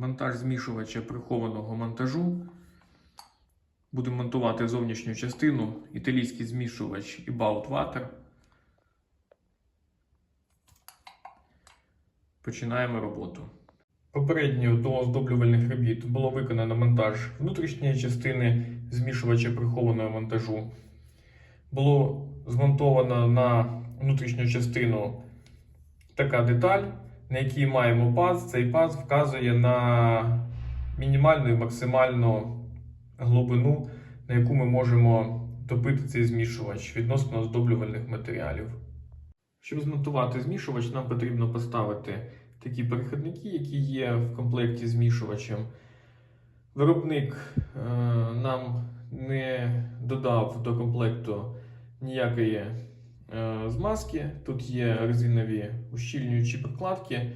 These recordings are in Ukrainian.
Монтаж змішувача прихованого монтажу. Будемо монтувати зовнішню частину, італійський змішувач і Water. Починаємо роботу. Попередньо до оздоблювальних робіт було виконано монтаж внутрішньої частини змішувача прихованого монтажу. Було змонтовано на внутрішню частину така деталь, на якій маємо паз. Цей паз вказує на мінімальну і максимальну глибину, на яку ми можемо топити цей змішувач відносно оздоблювальних матеріалів. Щоб змонтувати змішувач, нам потрібно поставити такі перехідники, які є в комплекті змішувачем. Виробник е, нам не додав до комплекту ніякої змазки. Тут є резинові ущільнюючі прокладки.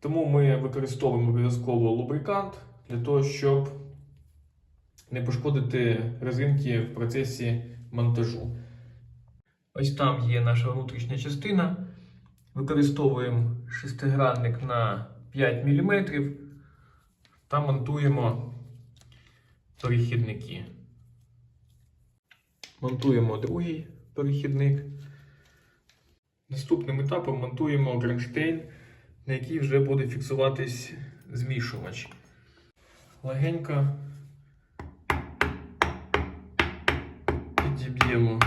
Тому ми використовуємо обов'язково лубрикант для того, щоб не пошкодити резинки в процесі монтажу. Ось там є наша внутрішня частина. Використовуємо шестигранник на 5 мм та монтуємо перехідники. Монтуємо другий перехідник. Наступним етапом монтуємо кронштейн, на який вже буде фіксуватись змішувач. Легенько підіб'ємо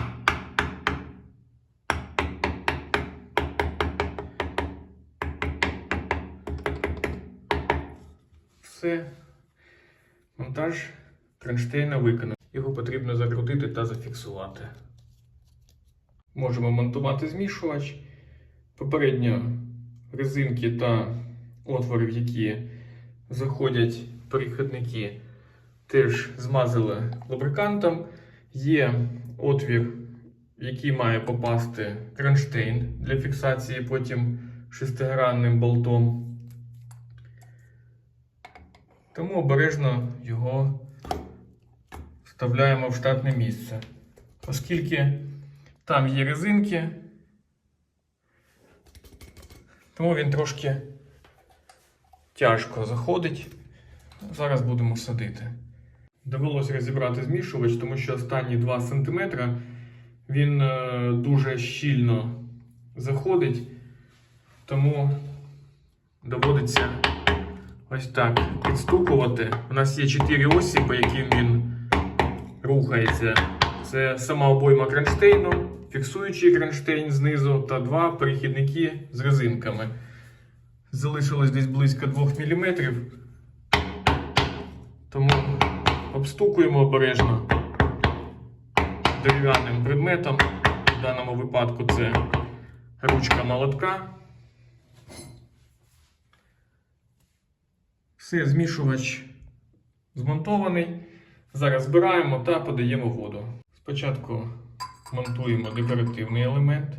все. Монтаж кронштейна виконано. Його потрібно закрутити та зафіксувати. Можемо монтувати змішувач. Попередньо резинки та отвори, в які заходять перехідники, теж змазали лубрикантом. Є отвір, в який має попасти кронштейн для фіксації потім шестигранним болтом. Тому обережно його вставляємо в штатне місце. Оскільки там є резинки, тому він трошки тяжко заходить. Зараз будемо садити. Довелося розібрати змішувач, тому що останні 2 см він е, дуже щільно заходить, тому доводиться ось так підстукувати. У нас є 4 осі, по яким він рухається. Це сама обойма кронштейну, фіксуючий кронштейн знизу та два перехідники з резинками. Залишилось десь близько 2 мм. Тому обстукуємо обережно дерев'яним предметом. В даному випадку це ручка молотка. Все, змішувач змонтований. Зараз збираємо та подаємо воду. Спочатку монтуємо декоративний елемент.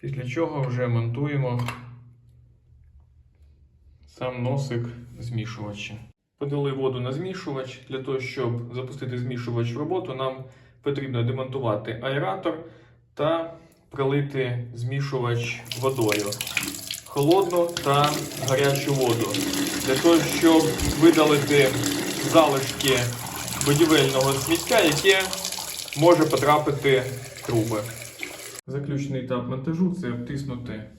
Після чого вже монтуємо сам носик змішувача. Подали воду на змішувач. Для того, щоб запустити змішувач в роботу, нам потрібно демонтувати аератор та пролити змішувач водою. Холодну та гарячу воду. Для того, щоб видалити залишки будівельного сміття, яке може потрапити в труби. Заключний етап монтажу це обтиснути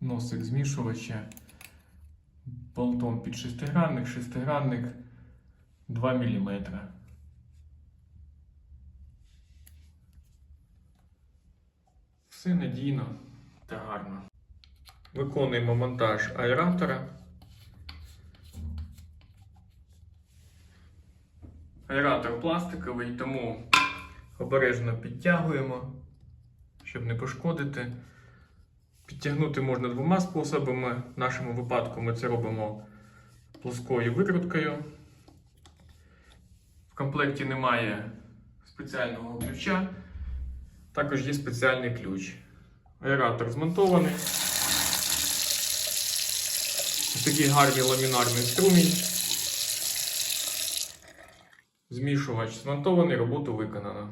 носик змішувача болтом під шестигранник, шестигранник 2 мм. Все надійно та гарно. Виконуємо монтаж аератора. Аератор пластиковий, тому обережно підтягуємо, щоб не пошкодити. Підтягнути можна двома способами. В нашому випадку ми це робимо плоскою викруткою. В комплекті немає спеціального ключа. Також є спеціальний ключ. Аератор змонтований. Такий гарний ламінарний струмінь. Змішувач змонтований, роботу виконано.